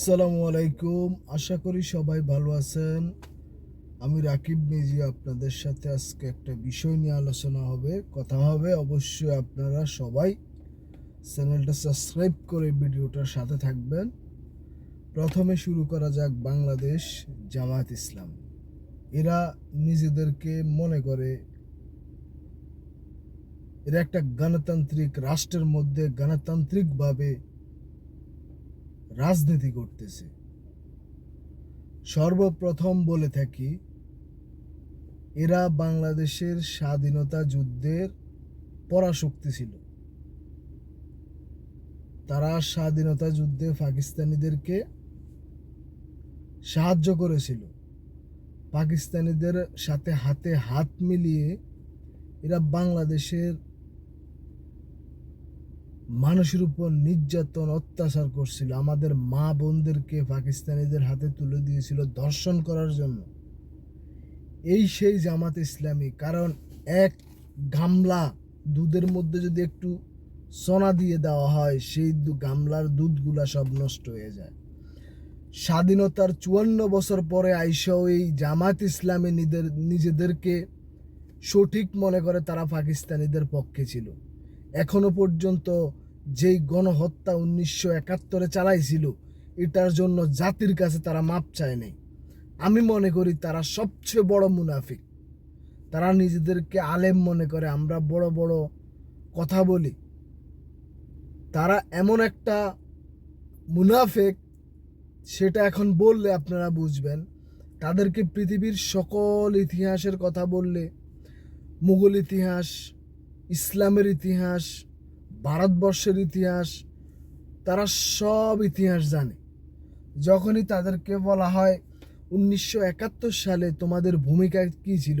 আসসালামু আলাইকুম। আশা করি সবাই ভালো আছেন। আমি রাকিব মেজি আপনাদের সাথে আজকে একটা বিষয় নিয়ে আলোচনা হবে। কথা হবে অবশ্যই আপনারা সবাই চ্যানেলটা সাবস্ক্রাইব করে ভিডিওটার সাথে থাকবেন। প্রথমে শুরু করা যাক বাংলাদেশ জামায়াত ইসলাম। এরা নিজেদেরকে মনে করে, এরা একটা গণতান্ত্রিক রাষ্ট্রের মধ্যে গণতান্ত্রিকভাবে রাজনীতি করতেছে। সর্বপ্রথম বলে থাকি, এরা বাংলাদেশের স্বাধীনতা যুদ্ধের পরাশক্তি ছিল। তারা স্বাধীনতা যুদ্ধে পাকিস্তানিদেরকে সাহায্য করেছিল। পাকিস্তানিদের সাথে হাতে হাত মিলিয়ে এরা বাংলাদেশের মানুষের উপর নির্যাতন, অত্যাচার করছিল। আমাদের মা বোনদেরকে পাকিস্তানিদের হাতে তুলে দিয়েছিল দর্শন করার জন্য। এই সেই জামাত ইসলামী, কারণ এক গামলা দুধের মধ্যে যদি একটু সোনা দিয়ে দেওয়া হয়, সেই দু- গামলার দুধগুলা সব নষ্ট হয়ে যায়। স্বাধীনতার চুয়ান্ন বছর পরে আইসাও এই জামাত ইসলামী নিজেদের নিজেদেরকে সঠিক মনে করে তারা পাকিস্তানিদের পক্ষে ছিল। এখনও পর্যন্ত যেই গণহত্যা উনিশশো একাত্তরে চালাইছিল, এটার জন্য জাতির কাছে তারা মাপ চায় নাই। আমি মনে করি তারা সবচেয়ে বড় মুনাফিক। তারা নিজেদেরকে আলেম মনে করে, আমরা বড় বড় কথা বলি। তারা এমন একটা মুনাফেক, সেটা এখন বললে আপনারা বুঝবেন। তাদেরকে পৃথিবীর সকল ইতিহাসের কথা বললে, মুঘল ইতিহাস, ইসলামের ইতিহাস ভারতবর্ষের ইতিহাস, তারা সব ইতিহাস জানে। যখনই তাদেরকে বলা হয়, উনিশশো একাত্তর সালে তোমাদের ভূমিকা কী ছিল?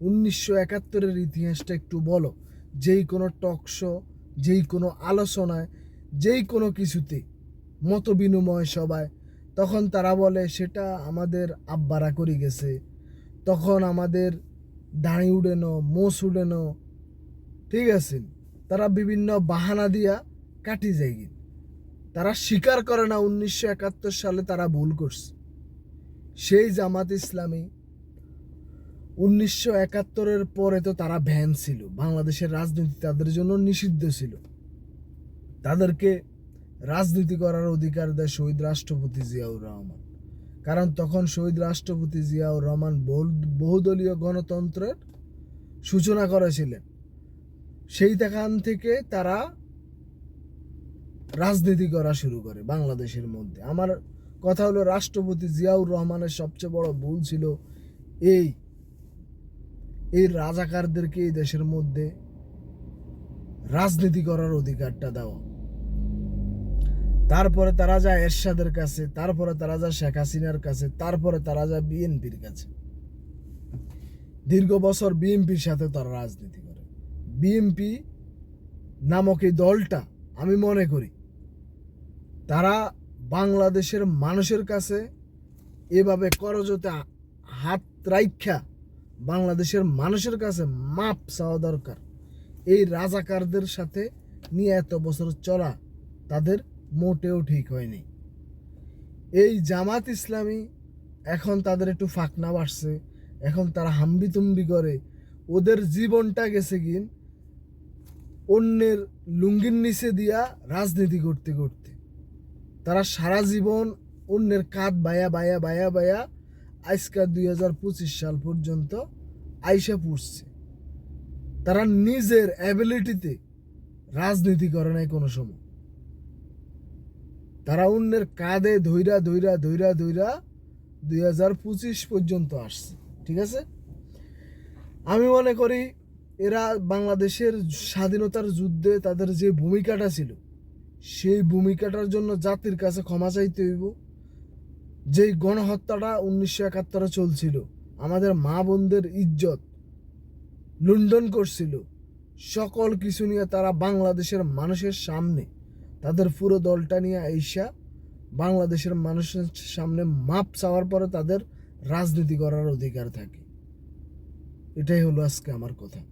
উনিশশো একাত্তরের ইতিহাসটা একটু বলো। যেই কোনো টক শো, যেই কোনো আলোচনায়, যেই কোনো কিছুতে মত বিনিময় সবাই তখন তারা বলে, সেটা আমাদের আব্বারা করে গেছে। তখন আমাদের দাঁড়ি উড়েনো মোষ উড়েনো ঠিক আছে? তারা বিভিন্ন বাহানা দিয়া কাটি যায়। তারা স্বীকার করে না উনিশশো একাত্তর সালে তারা ভুল করছে। সেই জামাত ইসলামী উনিশশো একাত্তরের পরে তো তারা ভ্যান ছিল। বাংলাদেশের রাজনীতি তাদের জন্য নিষিদ্ধ ছিল। তাদেরকে রাজনীতি করার অধিকার দেয় শহীদ রাষ্ট্রপতি জিয়াউর রহমান। কারণ তখন শহীদ রাষ্ট্রপতি জিয়াউর রহমান বহু- বহুদলীয় গণতন্ত্রের সূচনা করেছিলেন। সেই দেখান থেকে তারা রাজনীতি করা শুরু করে বাংলাদেশের মধ্যে। আমার কথা হলো, রাষ্ট্রপতি জিয়াউর রহমানের সবচেয়ে বড় ভুল ছিল এই এই রাজাকারদেরকে এই দেশের মধ্যে রাজনীতি করার অধিকারটা দেওয়া। তারপরে তারা যায় এরশাদের কাছে, তারপরে তারা যায় শেখ হাসিনার কাছে, তারপরে তারা যায় বিএনপির কাছে। দীর্ঘ বছর বিএনপির সাথে তারা রাজনীতি করে। বিএনপি নামক এই দলটা আমি মনে করি, তারা বাংলাদেশের মানুষের কাছে এভাবে করজতে হাত রাইখা বাংলাদেশের মানুষের কাছে মাপ চাওয়া দরকার। এই রাজাকারদের সাথে নিয়ে এত বছর চলা তাদের মোটেও ঠিক হয়নি। এই জামাত ইসলামী এখন তাদের একটু ফাঁকনা বাড়ছে, এখন তারা হাম্বিতুম্বি করে, ওদের জীবনটা গেছে গিন অন্যের লুঙ্গির নিচে দিয়া রাজনীতি করতে করতে। তারা সারা জীবন অন্যের কাঁধ বায়া বায়া বায়া বায়া আজকাল দুই হাজার পঁচিশ সাল পর্যন্ত আইসা পড়ছে। তারা নিজের অ্যাবিলিটিতে রাজনীতি করে নাই কোনো সময়। তারা অন্যের কাঁধে ধৈরা ধৈরা ধৈরা ধৈরা দুই হাজার পঁচিশ পর্যন্ত আসছে, ঠিক আছে? আমি মনে করি এরা বাংলাদেশের স্বাধীনতার যুদ্ধে তাদের যে ভূমিকাটা ছিল, সেই ভূমিকাটার জন্য জাতির কাছে ক্ষমা চাইতে হইব। যেই গণহত্যাটা উনিশশো একাত্তরে চলছিল, আমাদের মা বোনদের ইজ্জত লুণ্ঠন করছিল, সকল কিছু নিয়ে তারা বাংলাদেশের মানুষের সামনে, তাদের পুরো দলটা নিয়ে আইসা বাংলাদেশের মানুষের সামনে মাপ চাওয়ার পরে তাদের রাজনীতি করার অধিকার থাকে। এটাই হলো আজকে আমার কথা।